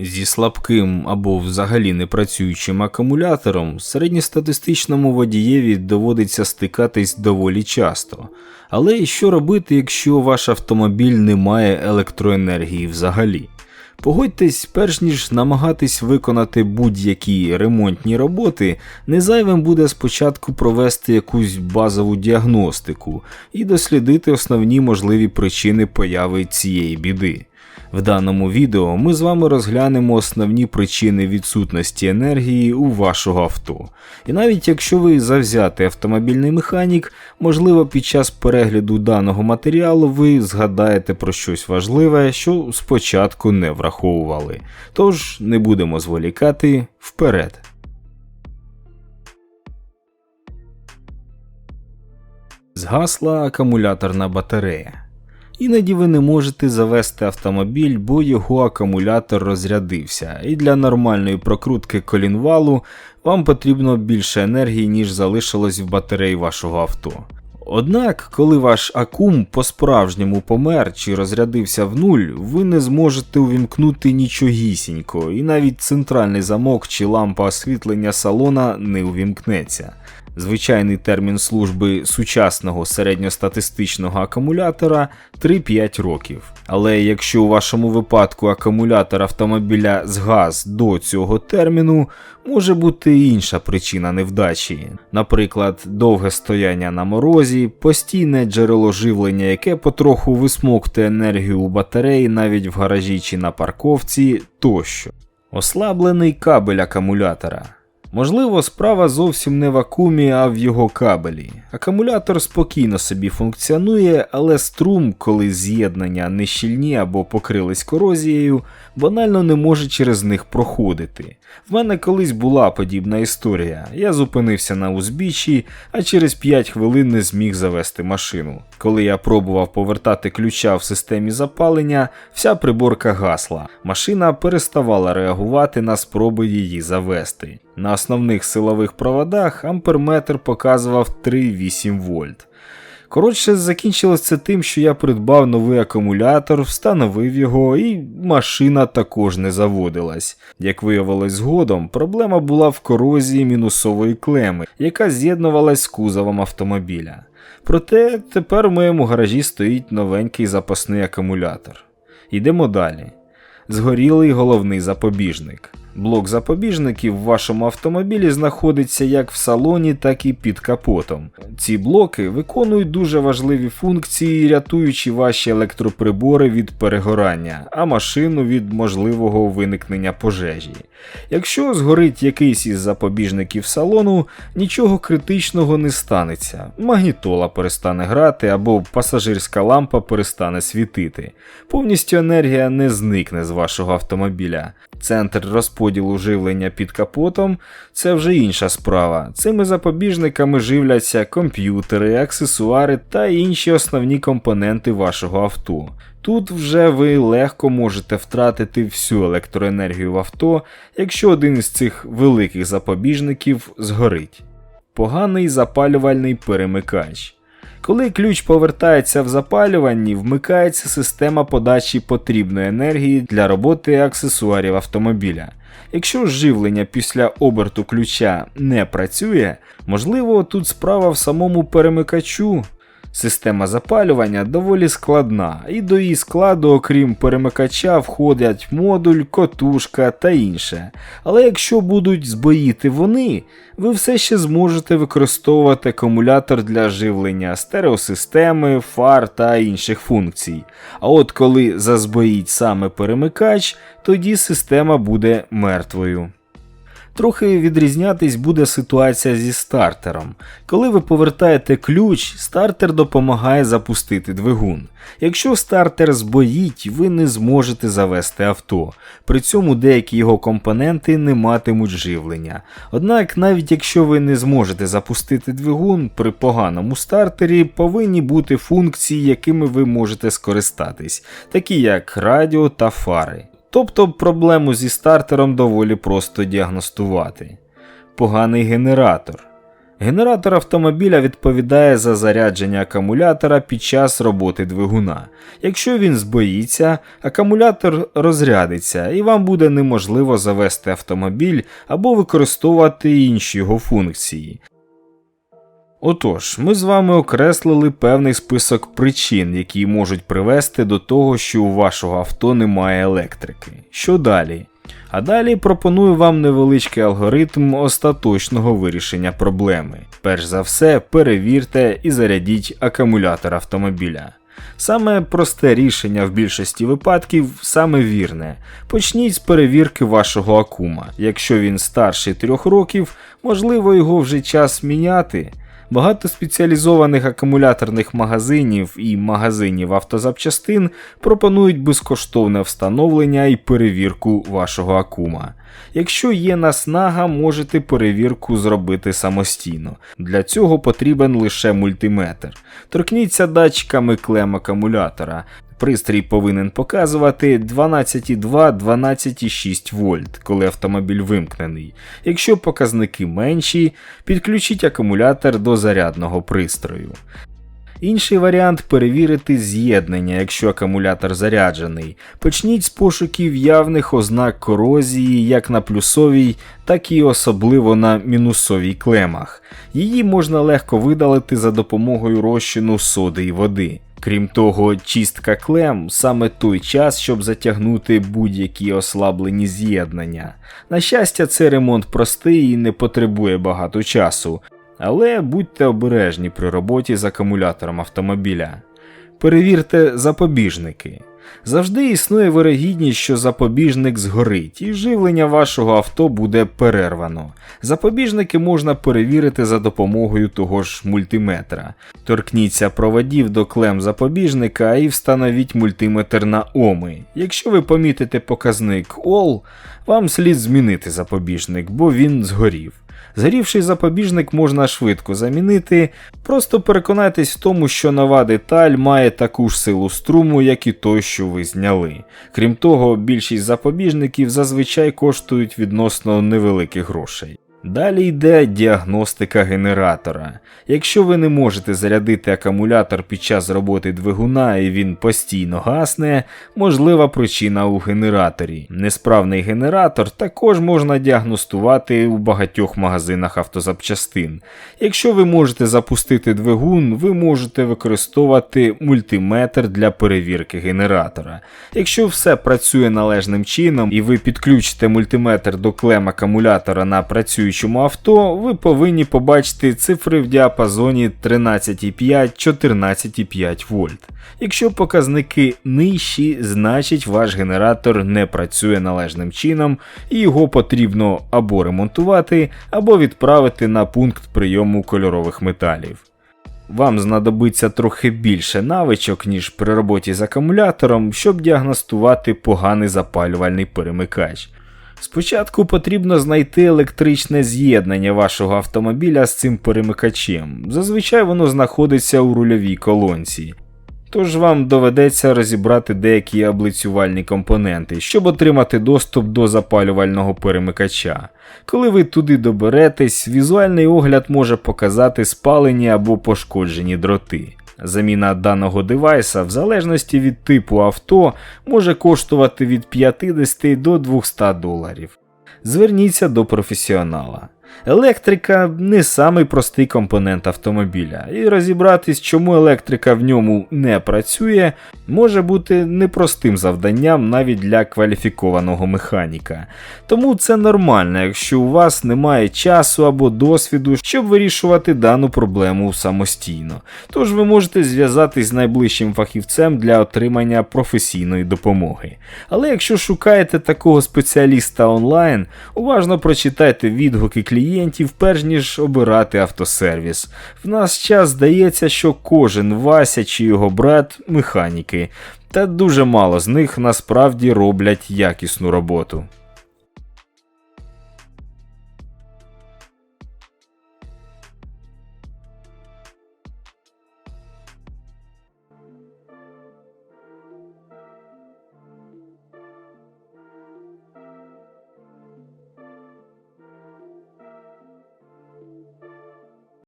Зі слабким або взагалі непрацюючим акумулятором середньостатистичному водієві доводиться стикатись доволі часто. Але що робити, якщо ваш автомобіль не має електроенергії взагалі? Погодьтесь, перш ніж намагатись виконати будь-які ремонтні роботи, не зайвим буде спочатку провести якусь базову діагностику і дослідити основні можливі причини появи цієї біди. В даному відео ми з вами розглянемо основні причини відсутності енергії у вашого авто. І навіть якщо ви завзятий автомобільний механік, можливо під час перегляду даного матеріалу ви згадаєте про щось важливе, що спочатку не враховували. Тож не будемо зволікати вперед. Згасла акумуляторна батарея. Іноді ви не можете завести автомобіль, бо його акумулятор розрядився, і для нормальної прокрутки колінвалу вам потрібно більше енергії, ніж залишилось в батареї вашого авто. Однак, коли ваш акум по-справжньому помер чи розрядився в нуль, ви не зможете увімкнути нічогісінько, і навіть центральний замок чи лампа освітлення салона не увімкнеться. Звичайний термін служби сучасного середньостатистичного акумулятора 3-5 років. Але якщо у вашому випадку акумулятор автомобіля згас до цього терміну, може бути інша причина невдачі, наприклад, довге стояння на морозі, постійне джерело живлення, яке потроху висмоктує енергію у батареї навіть в гаражі чи на парковці тощо. Ослаблений кабель акумулятора. Можливо, справа зовсім не в акумі, а в його кабелі. Акумулятор спокійно собі функціонує, але струм, коли з'єднання нещільні або покрились корозією, банально не може через них проходити. В мене колись була подібна історія. Я зупинився на узбіччі, а через 5 хвилин не зміг завести машину. Коли я пробував повертати ключа в системі запалення, вся приборка гасла. Машина переставала реагувати на спроби її завести. На основних силових проводах амперметр показував 3,8 вольт. Коротше, закінчилось це тим, що я придбав новий акумулятор, встановив його, і машина також не заводилась. Як виявилось згодом, проблема була в корозії мінусової клеми, яка з'єднувалась з кузовом автомобіля. Проте тепер в моєму гаражі стоїть новенький запасний акумулятор. Йдемо далі. Згорілий головний запобіжник. Блок запобіжників в вашому автомобілі знаходиться як в салоні, так і під капотом. Ці блоки виконують дуже важливі функції, рятуючи ваші електроприбори від перегорання, а машину від можливого виникнення пожежі. Якщо згорить якийсь із запобіжників салону, нічого критичного не станеться. Магнітола перестане грати або пасажирська лампа перестане світити. Повністю енергія не зникне з вашого автомобіля. Центр розподілу живлення під капотом це вже інша справа. Цими запобіжниками живляться комп'ютери, аксесуари та інші основні компоненти вашого авто. Тут вже ви легко можете втратити всю електроенергію в авто, якщо один із цих великих запобіжників згорить. Поганий запалювальний перемикач. Коли ключ повертається в запалюванні, вмикається система подачі потрібної енергії для роботи аксесуарів автомобіля. Якщо живлення після оберту ключа не працює, можливо тут справа в самому перемикачу. Система запалювання доволі складна, і до її складу, окрім перемикача, входять модуль, котушка та інше. Але якщо будуть збоїти вони, ви все ще зможете використовувати акумулятор для живлення стереосистеми, фар та інших функцій. А от коли зазбоїть саме перемикач, тоді система буде мертвою. Трохи відрізнятись буде ситуація зі стартером. Коли ви повертаєте ключ, стартер допомагає запустити двигун. Якщо стартер збоїть, ви не зможете завести авто. При цьому деякі його компоненти не матимуть живлення. Однак, навіть якщо ви не зможете запустити двигун, при поганому стартері повинні бути функції, якими ви можете скористатись, такі як радіо та фари. Тобто проблему зі стартером доволі просто діагностувати. Поганий генератор. Генератор автомобіля відповідає за зарядження акумулятора під час роботи двигуна. Якщо він збоїться, акумулятор розрядиться і вам буде неможливо завести автомобіль або використовувати інші його функції. Отож, ми з вами окреслили певний список причин, які можуть привести до того, що у вашого авто немає електрики. Що далі? А далі пропоную вам невеличкий алгоритм остаточного вирішення проблеми. Перш за все, перевірте і зарядіть акумулятор автомобіля. Саме просте рішення в більшості випадків саме вірне. Почніть з перевірки вашого акума. Якщо він старший 3 років, можливо його вже час міняти. Багато спеціалізованих акумуляторних магазинів і магазинів автозапчастин пропонують безкоштовне встановлення і перевірку вашого акума. Якщо є наснага, можете перевірку зробити самостійно. Для цього потрібен лише мультиметр. Торкніться датчиками клем акумулятора. Пристрій повинен показувати 12,2-12,6 вольт, коли автомобіль вимкнений. Якщо показники менші, підключіть акумулятор до зарядного пристрою. Інший варіант перевірити з'єднання, якщо акумулятор заряджений. Почніть з пошуків явних ознак корозії як на плюсовій, так і особливо на мінусовій клемах. Її можна легко видалити за допомогою розчину соди і води. Крім того, чистка клем саме той час, щоб затягнути будь-які ослаблені з'єднання. На щастя, цей ремонт простий і не потребує багато часу, але будьте обережні при роботі з акумулятором автомобіля. Перевірте запобіжники. Завжди існує вирогідність, що запобіжник згорить, і живлення вашого авто буде перервано. Запобіжники можна перевірити за допомогою того ж мультиметра. Торкніться проводів до клем запобіжника і встановіть мультиметр на оми. Якщо ви помітите показник All, вам слід змінити запобіжник, бо він згорів. Згорівший запобіжник можна швидко замінити, просто переконайтесь в тому, що нова деталь має таку ж силу струму, як і той, що ви зняли. Крім того, більшість запобіжників зазвичай коштують відносно невеликих грошей. Далі йде діагностика генератора. Якщо ви не можете зарядити акумулятор під час роботи двигуна і він постійно гасне, можлива причина у генераторі. Несправний генератор також можна діагностувати у багатьох магазинах автозапчастин. Якщо ви можете запустити двигун, ви можете використовувати мультиметр для перевірки генератора. Якщо все працює належним чином і ви підключите мультиметр до клем акумулятора на працюючу діючому авто, ви повинні побачити цифри в діапазоні 13,5-14,5 вольт. Якщо показники нижчі, значить ваш генератор не працює належним чином і його потрібно або ремонтувати, або відправити на пункт прийому кольорових металів. Вам знадобиться трохи більше навичок, ніж при роботі з акумулятором, щоб діагностувати поганий запалювальний перемикач. Спочатку потрібно знайти електричне з'єднання вашого автомобіля з цим перемикачем. Зазвичай воно знаходиться у рульовій колонці. Тож вам доведеться розібрати деякі аблицювальні компоненти, щоб отримати доступ до запалювального перемикача. Коли ви туди доберетесь, візуальний огляд може показати спалені або пошкоджені дроти. Заміна даного девайса, в залежності від типу авто, може коштувати від 50 до 200 доларів. Зверніться до професіонала. Електрика не самий простий компонент автомобіля, і розібратись, чому електрика в ньому не працює, може бути непростим завданням навіть для кваліфікованого механіка. Тому це нормально, якщо у вас немає часу або досвіду, щоб вирішувати дану проблему самостійно. Тож ви можете зв'язатись з найближчим фахівцем для отримання професійної допомоги. Але якщо шукаєте такого спеціаліста онлайн, уважно прочитайте відгуки клієнтів клієнтів, перш ніж обирати автосервіс. В нас час здається, що кожен Вася чи його брат механіки, та дуже мало з них насправді роблять якісну роботу.